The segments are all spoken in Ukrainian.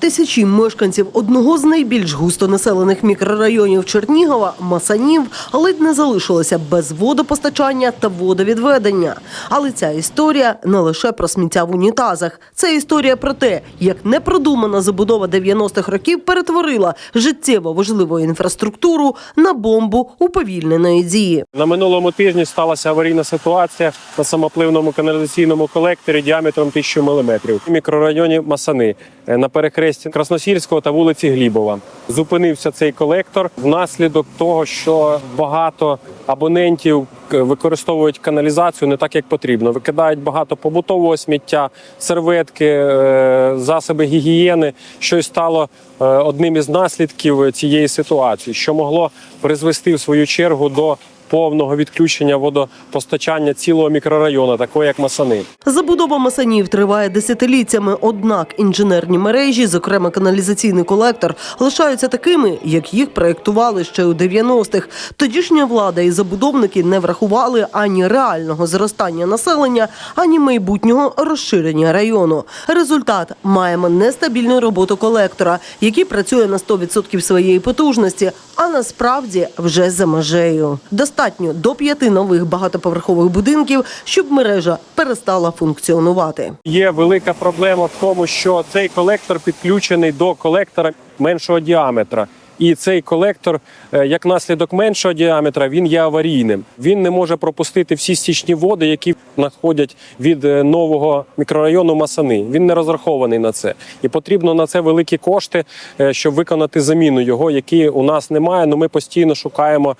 Тисячі мешканців одного з найбільш густонаселених мікрорайонів Чернігова Масанів ледь не залишилися без водопостачання та водовідведення. Але ця історія не лише про сміття в унітазах. Це історія про те, як непродумана забудова 90-х років перетворила життєво важливу інфраструктуру на бомбу уповільненої дії. На минулому тижні сталася аварійна ситуація на самопливному каналізаційному колекторі діаметром 1000 мм в мікрорайоні Масани е, на перехресті Красносільського та вулиці Глібова. Зупинився цей колектор внаслідок того, що багато абонентів е, використовують каналізацію не так, як потрібно. Викидають багато побутового сміття, серветки, е, засоби гігієни, що й стало е, одним із наслідків цієї ситуації, що могло призвести в свою чергу до повного відключення водопостачання цілого мікрорайону, такого як Масани. Забудова масанів триває десятиліттями, однак інженерні мережі, зокрема каналізаційний колектор, лишаються такими, як їх проєктували ще у 90-х. Тодішня влада і забудовники не врахували ані реального зростання населення, ані майбутнього розширення району. Результат маємо нестабільну роботу колектора, який працює на 100% своєї потужності, а насправді вже за межею. Достатньо до п'яти нових багатоповерхових будинків, щоб мережа перестала функціонувати. Є велика проблема в тому, що цей колектор підключений до колектора меншого діаметра. І цей колектор, е, як наслідок меншого діаметра, він є аварійним. Він не може пропустити всі стічні води, які надходять від е, нового мікрорайону Масани. Він не розрахований на це, і потрібно на це великі кошти, е, щоб виконати заміну його, які у нас немає. Ну ми постійно шукаємо,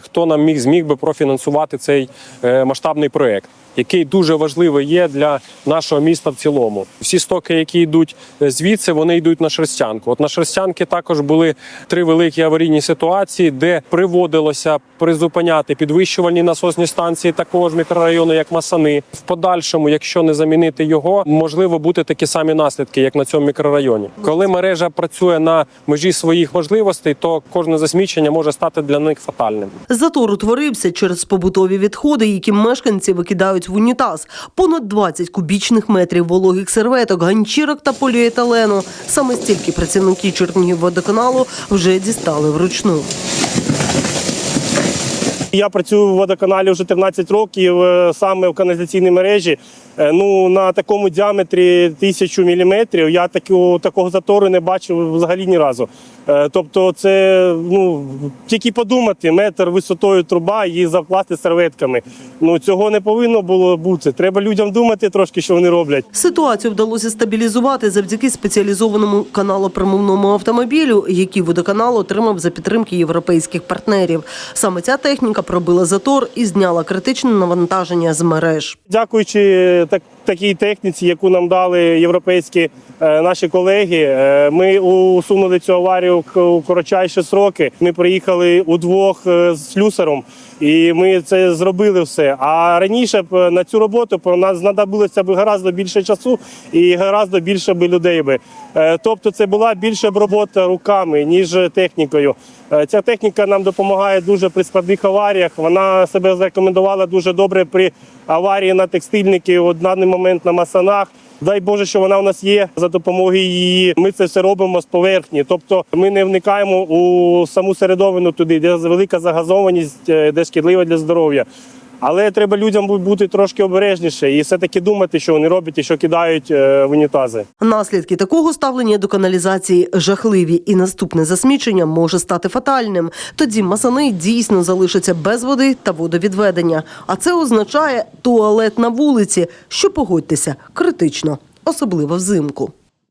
хто нам міг зміг би профінансувати цей масштабний проект який дуже важливий є для нашого міста в цілому. Всі стоки, які йдуть звідси, вони йдуть на шерстянку. От на шерстянки також були три великі аварійні ситуації, де приводилося призупиняти підвищувальні насосні станції такого ж мікрорайону, як Масани. В подальшому, якщо не замінити його, можливо бути такі самі наслідки, як на цьому мікрорайоні. Коли мережа працює на межі своїх можливостей, то кожне засмічення може стати для них фатальним. Затор утворився через побутові відходи, які мешканці викидають в унітаз. Понад 20 кубічних метрів вологих серветок, ганчірок та поліетилену. Саме стільки працівники Чернігівводоканалу вже дістали вручну. Я працюю в водоканалі вже 13 років е, саме в каналізаційній мережі. Е, Ну на такому діаметрі тисячу міліметрів я такого, такого затору не бачив взагалі ні разу. Е, Тобто, це ну тільки подумати, метр висотою труба і закласти серветками. Ну цього не повинно було бути. Треба людям думати трошки, що вони роблять. Ситуацію вдалося стабілізувати завдяки спеціалізованому каналопромивному автомобілю, який водоканал отримав за підтримки європейських партнерів. Саме ця техніка пробила затор і зняла критичне навантаження з мереж. Дякуючи так, такій техніці, яку нам дали європейські е, наші колеги, е, ми усунули цю аварію у коротчайші сроки. Ми приїхали удвох е, з слюсаром, і ми це зробили все. А раніше е, на цю роботу б нас знадобилося б гораздо більше часу і гораздо більше б людей би. Е, Тобто, це була більше б робота руками ніж технікою. Ця техніка нам допомагає дуже при складних аваріях. Вона себе зарекомендувала дуже добре при аварії на текстильники в даний момент на масанах. Дай Боже, що вона у нас є за допомогою її. Ми це все робимо з поверхні. Тобто ми не вникаємо у саму середовину туди, де велика загазованість, е, де шкідлива для здоров'я. Але треба людям бути трошки обережніше і все-таки думати, що вони роблять і що кидають е, в унітази. Наслідки такого ставлення до каналізації жахливі, і наступне засмічення може стати фатальним. Тоді масани дійсно залишаться без води та водовідведення. А це означає туалет на вулиці, що погодьтеся критично, особливо взимку.